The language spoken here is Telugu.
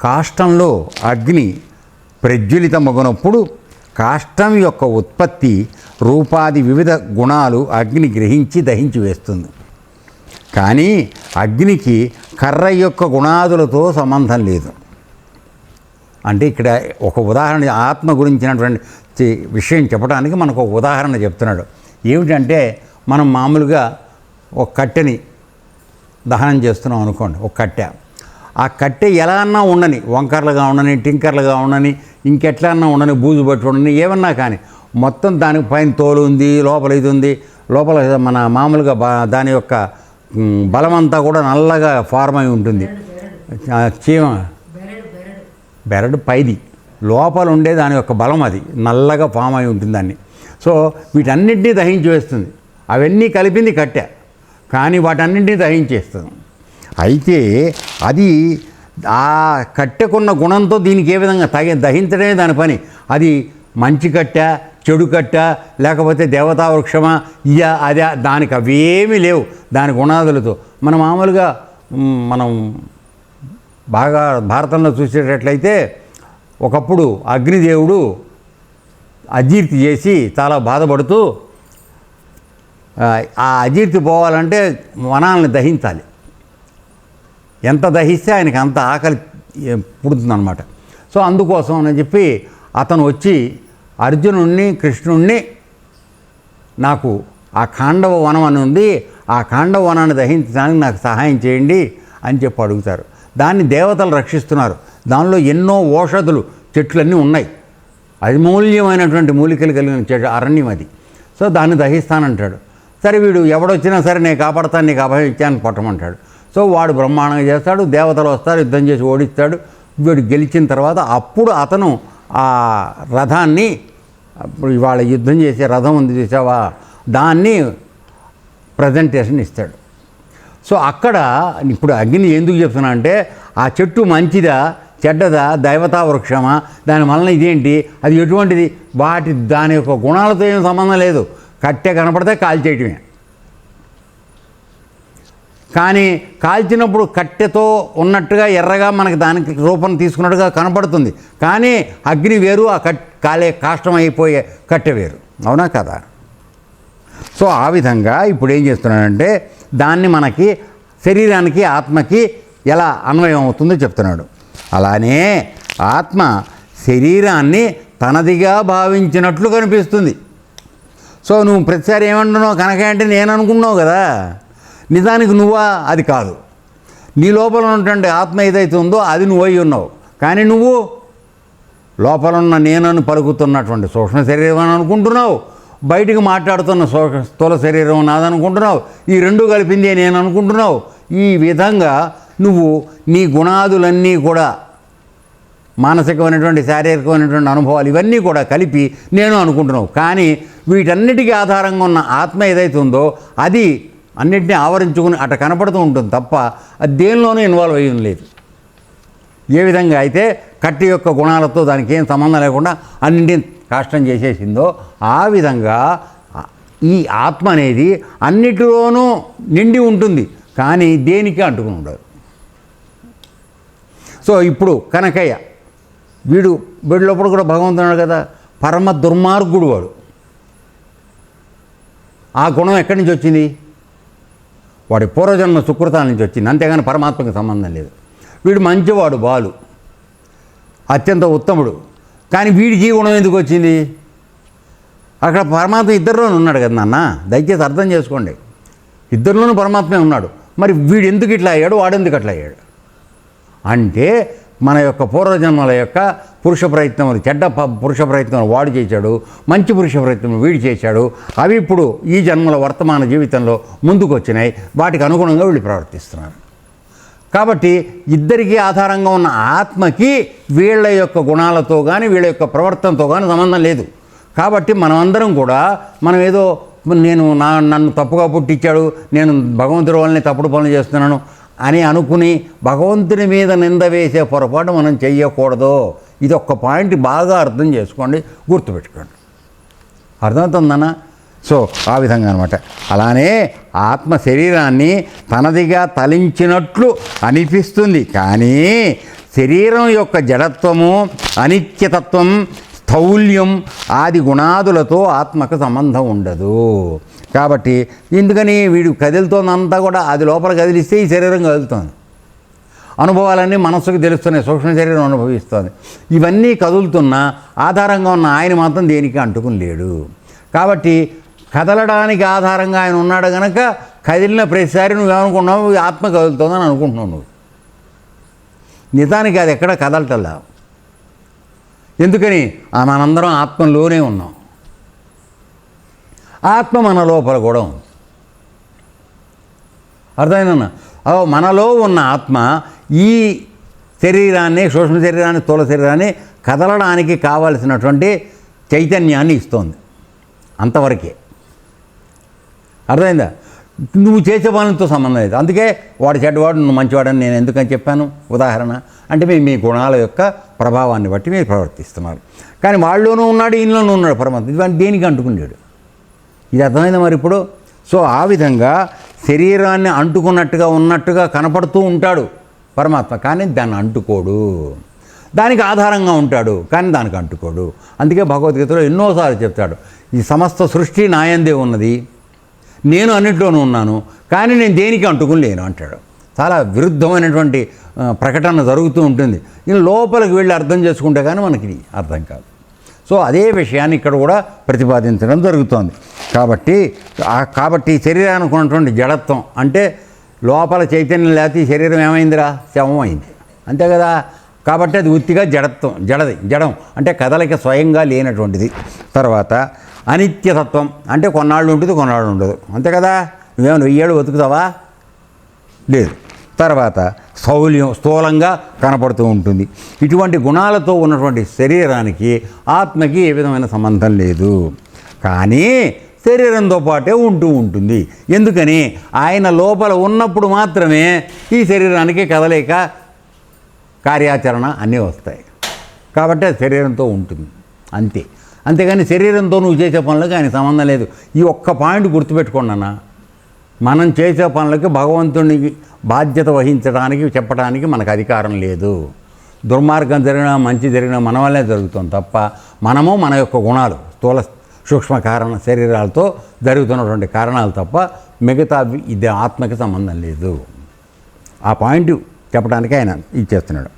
కాష్టంలో అగ్ని ప్రజ్వలితమగునప్పుడు కాష్టం యొక్క ఉత్పత్తి రూపాది వివిధ గుణాలు అగ్ని గ్రహించి దహించి వేస్తుంది. కానీ అగ్నికి కర్ర యొక్క గుణాదులతో సంబంధం లేదు. అంటే ఇక్కడ ఒక ఉదాహరణ ఆత్మ గురించినటువంటి విషయం చెప్పడానికి మనకు ఒక ఉదాహరణ చెప్తున్నాడు. ఏమిటంటే మనం మామూలుగా ఒక కట్టెని దహనం చేస్తున్నాం అనుకోండి ఒక కట్టె. ఆ కట్టె ఎలా అన్నా ఉండని వంకర్లుగా ఉండని టింకర్లుగా ఉండని ఇంకెట్లా అన్నా ఉండని బూజు పట్టి ఉండని ఏమన్నా కానీ మొత్తం దానికి పైన తోలు ఉంది లోపల ఇది ఉంది. లోపల మన మామూలుగా దాని యొక్క బలమంతా కూడా నల్లగా ఫార్మ్ అయి ఉంటుంది. చీమ. బెరడు పైది. లోపల ఉండే దాని యొక్క బలం అది. నల్లగా ఫామ్ అయి ఉంటుంది దాన్ని. సో వీటన్నింటినీ దహించి వేస్తుంది. అవన్నీ కలిపింది కట్టె. కానీ వాటన్నింటినీ దహించేస్తుంది. అయితే అది ఆ కట్టెకున్న గుణంతో దీనికి ఏ విధంగా తగి దహించడమే దాని పని. అది మంచి కట్ట చెడు కట్ట లేకపోతే దేవతా వృక్షమా ఇయ అదే దానికి అవేమీ లేవు. దాని గుణాదులతో. మనం మామూలుగా మనం బాగా భారతంలో చూసేటట్లయితే ఒకప్పుడు అగ్నిదేవుడు అజీర్తి చేసి చాలా బాధపడుతూ ఆ, ఆ అజీర్తి పోవాలంటే వనాలను దహించాలి. ఎంత దహిస్తే ఆయనకి అంత ఆకలి పుడుతుందన్నమాట. సో అందుకోసం అని చెప్పి అతను వచ్చి అర్జునుణ్ణి కృష్ణుణ్ణి నాకు ఆ ఖాండవ వనం అని ఉంది ఆ ఖాండవ వనాన్ని దహించడానికి నాకు సహాయం చేయండి అని చెప్పి అడుగుతారు. దాన్ని దేవతలు రక్షిస్తున్నారు. దానిలో ఎన్నో ఔషధులు చెట్లన్నీ ఉన్నాయి. అమూల్యమైనటువంటి మూలికలు కలిగిన చెట్టు అరణ్యం అది. సో దాన్ని దహిస్తానంటాడు. సరే వీడు ఎవడొచ్చినా సరే నేను కాపాడతాను నీకు అభయం ఇచ్చాను పట్టమంటాడు సో వాడు బ్రహ్మాండంగా చేస్తాడు దేవతలు వస్తారు యుద్ధం చేసి ఓడిస్తాడు. వీడు గెలిచిన తర్వాత అప్పుడు అతను ఆ రథాన్ని వాళ్ళ యుద్ధం చేసే రథం ఉంది చూసావా? దాన్ని ప్రజెంటేషన్ ఇస్తాడు. సో అక్కడ ఇప్పుడు అగ్ని ఎందుకు చెప్తున్నా అంటే ఆ చెట్టు మంచిదా చెడ్డదా దైవతా వృక్షమా? దాని వలన ఇదేంటి? అది ఎటువంటిది? వాటి దాని యొక్క గుణాలతో ఏం సంబంధం లేదు. కట్టె కనపడితే కాల్చేయటమే. కానీ కాల్చినప్పుడు కట్టెతో ఉన్నట్టుగా ఎర్రగా మనకి దానికి రూపం తీసుకున్నట్టుగా కనపడుతుంది. కానీ అగ్ని వేరు ఆ కట్ కాలే కాష్టం అయిపోయే కట్టె వేరు. అవునా కదా? సో ఆ విధంగా ఇప్పుడు ఏం చేస్తున్నాడంటే దాన్ని మనకి శరీరానికి ఆత్మకి ఎలా అన్వయం అవుతుందో చెప్తున్నాడు. అలానే ఆత్మ శరీరాన్ని తనదిగా భావించినట్లు కనిపిస్తుంది. సో నువ్వు ప్రతిసారి ఏమంటున్నావు? కనక అంటే నేను అనుకున్నావు కదా. నిజానికి నువ్వా? అది కాదు. నీ లోపల ఉన్నటువంటి ఆత్మ ఏదైతే ఉందో అది నువ్వు అయి ఉన్నావు. కానీ నువ్వు లోపల ఉన్న నేనని పలుకుతున్నటువంటి సూక్ష్మ శరీరం అని అనుకుంటున్నావు. బయటికి మాట్లాడుతున్న స్థూల శరీరం నాదనుకుంటున్నావు ఈ రెండు కలిపిందే నేను అనుకుంటున్నావు. ఈ విధంగా నువ్వు నీ గుణాదులన్నీ కూడా మానసికమైనటువంటి శారీరకమైనటువంటి అనుభవాలు ఇవన్నీ కూడా కలిపి నేను అనుకుంటున్నావు. కానీ వీటన్నిటికీ ఆధారంగా ఉన్న ఆత్మ ఏదైతే ఉందో అది అన్నిటినీ ఆవరించుకుని అట కనపడుతూ ఉంటుంది తప్ప అది దేనిలోనూ ఇన్వాల్వ్ అయ్యి లేదు ఏ విధంగా అయితే కట్టి యొక్క గుణాలతో దానికి ఏం సంబంధం లేకుండా అన్నింటిని కాష్టం చేసేసిందో ఆ విధంగా ఈ ఆత్మ అనేది అన్నిటిలోనూ నిండి ఉంటుంది. కానీ దేనికి అంటుకుని ఉండదు. సో ఇప్పుడు కనకయ్య వీడు వీడిలోప్పుడు కూడా భగవంతుడు కదా పరమ దుర్మార్గుడు వాడు. ఆ గుణం ఎక్కడి నుంచి వచ్చింది? వాడి పూర్వజన్మ సుకృతాల నుంచి వచ్చింది. అంతేగాని పరమాత్మకి సంబంధం లేదు. వీడు మంచివాడు బాలు. అత్యంత ఉత్తముడు. కానీ వీడి జీవనం ఎందుకు వచ్చింది? అక్కడ పరమాత్మ ఇద్దరిలోనూ ఉన్నాడు కదా నాన్న. దయచేసి అర్థం చేసుకోండి. ఇద్దరిలోనూ పరమాత్మే ఉన్నాడు. మరి వీడు ఎందుకు ఇట్లా అయ్యాడు? వాడు ఎందుకు అట్లా అయ్యాడు? అంటే మన యొక్క పూర్వజన్మల యొక్క పురుష ప్రయత్నములు చెడ్డ పురుష ప్రయత్నం వాడు చేశాడు మంచి పురుష ప్రయత్నం వీడు చేశాడు అవి ఇప్పుడు ఈ జన్మల వర్తమాన జీవితంలో ముందుకు వచ్చినాయి వాటికి అనుగుణంగా వీళ్ళు ప్రవర్తిస్తున్నారు. కాబట్టి ఇద్దరికీ ఆధారంగా ఉన్న ఆత్మకి వీళ్ళ యొక్క గుణాలతో కానీ వీళ్ళ యొక్క ప్రవర్తనతో కానీ సంబంధం లేదు. కాబట్టి మనమందరం కూడా మనం ఏదో నేను నా నన్ను తప్పుగా పుట్టించాడు నేను భగవంతుడి వల్లనే తప్పుడు పనులు చేస్తున్నాను అని అనుకుని భగవంతుని మీద నింద వేసే పొరపాటు మనం చెయ్యకూడదు. ఇది ఒక్క పాయింట్ బాగా అర్థం చేసుకోండి గుర్తుపెట్టుకోండి. అర్థమవుతుందన్న? సో ఆ విధంగా అనమాట అలానే ఆత్మ శరీరాన్ని తనదిగా తలించినట్లు అనిపిస్తుంది. కానీ శరీరం యొక్క జడత్వము అనిత్యతత్వం స్థౌల్యం ఆది గుణాదులతో ఆత్మకు సంబంధం ఉండదు. కాబట్టి ఎందుకని వీడు కదులుతోందంతా కూడా అది లోపల కదిలిస్తే ఈ శరీరం కదులుతోంది. అనుభవాలన్నీ మనస్సుకు తెలుస్తున్నాయి సూక్ష్మ శరీరం అనుభవిస్తుంది. ఇవన్నీ కదులుతున్నా ఆధారంగా ఉన్న ఆయన మాత్రం దేనికి అంటుకుని లేడు. కాబట్టి కదలడానికి ఆధారంగా ఆయన ఉన్నాడు గనక కదిలిన ప్రతిసారి నువ్వేమనుకున్నావు ఆత్మ కదులుతోందని అనుకుంటున్నావు నువ్వు. నిజానికి అది ఎక్కడ కదలటల్లా? ఎందుకని? మనందరం ఆత్మలోనే ఉన్నాం. ఆత్మ మన లోపల కూడా ఉంది. అర్థమైందన్న? మనలో ఉన్న ఆత్మ ఈ శరీరాన్ని సూక్ష్మ శరీరాన్ని స్థూల శరీరాన్ని కదలడానికి కావలసినటువంటి చైతన్యాన్ని ఇస్తోంది. అంతవరకే. అర్థమైందా? నువ్వు చేసే పనులతో సంబంధం లేదు. అందుకే వాడు చెడ్డవాడు నువ్వు మంచివాడని నేను ఎందుకని చెప్పాను? ఉదాహరణ. అంటే మీ మీ గుణాల యొక్క ప్రభావాన్ని బట్టి మీరు ప్రవర్తిస్తున్నారు. కానీ వాళ్ళలోనూ ఉన్నాడు ఈయనలోనూ ఉన్నాడు పరమాత్మ. ఇవన్నీ దేనికి అంటుకున్నాడు ఇది అర్థమైంది మరి ఇప్పుడు? సో ఆ విధంగా శరీరాన్ని అంటుకున్నట్టుగా ఉన్నట్టుగా కనపడుతూ ఉంటాడు పరమాత్మ. కానీ దాన్ని అంటుకోడు. దానికి ఆధారంగా ఉంటాడు కానీ దానికి అంటుకోడు. అందుకే భగవద్గీతలో ఎన్నోసార్లు చెప్తాడు ఈ సమస్త సృష్టి నాయందే ఉన్నది. నేను అన్నింటిలోనూ ఉన్నాను కానీ నేను దేనికి అంటుకుని లేను అంటాడు. చాలా విరుద్ధమైనటువంటి ప్రకటన జరుగుతూ ఉంటుంది. నేను లోపలికి వెళ్ళి అర్థం చేసుకుంటే కానీ మనకి అర్థం కాదు. సో అదే విషయాన్ని ఇక్కడ కూడా ప్రతిపాదించడం జరుగుతోంది. కాబట్టి కాబట్టి శరీరానికి ఉన్నటువంటి జడత్వం అంటే లోపల చైతన్యం లేకపోతే శరీరం ఏమైందిరా? శవం అయింది. అంతే కదా? కాబట్టి అది ఉత్తిగా జడత్వం జడది జడం అంటే కదలిక స్వయంగా లేనటువంటిది. తర్వాత అనిత్యతత్వం. అంటే కొన్నాళ్ళు ఉంటుంది కొన్నాళ్ళు ఉండదు. అంతే కదా? నువ్వేమో వెయ్యేళ్ళు బతుకుతావా? లేదు. తర్వాత సౌల్యం స్థూలంగా కనపడుతూ ఉంటుంది. ఇటువంటి గుణాలతో ఉన్నటువంటి శరీరానికి ఆత్మకి ఏ విధమైన సంబంధం లేదు. కానీ శరీరంతో పాటే ఉంటూ ఉంటుంది. ఎందుకని? ఆయన లోపల ఉన్నప్పుడు మాత్రమే ఈ శరీరానికి కదలేక కార్యాచరణ అన్నీ వస్తాయి. కాబట్టి శరీరంతో ఉంటుంది. అంతే. అంతేగాని శరీరంతో నువ్వు చేసే పనులకు ఆయన సంబంధం లేదు. ఈ ఒక్క పాయింట్ గుర్తుపెట్టుకోండి అన్న. మనం చేసే పనులకి భగవంతునికి బాధ్యత వహించడానికి చెప్పడానికి మనకు అధికారం లేదు. దుర్మార్గం జరిగినా మంచి జరిగినా మన వల్లే జరుగుతుంది తప్ప మనము మన యొక్క గుణాలు స్థూల సూక్ష్మ కారణ శరీరాలతో జరుగుతున్నటువంటి కారణాలు తప్ప మిగతా ఇది ఆత్మకి సంబంధం లేదు. ఆ పాయింట్ చెప్పడానికి ఆయన ఇచ్చేస్తున్నాడు.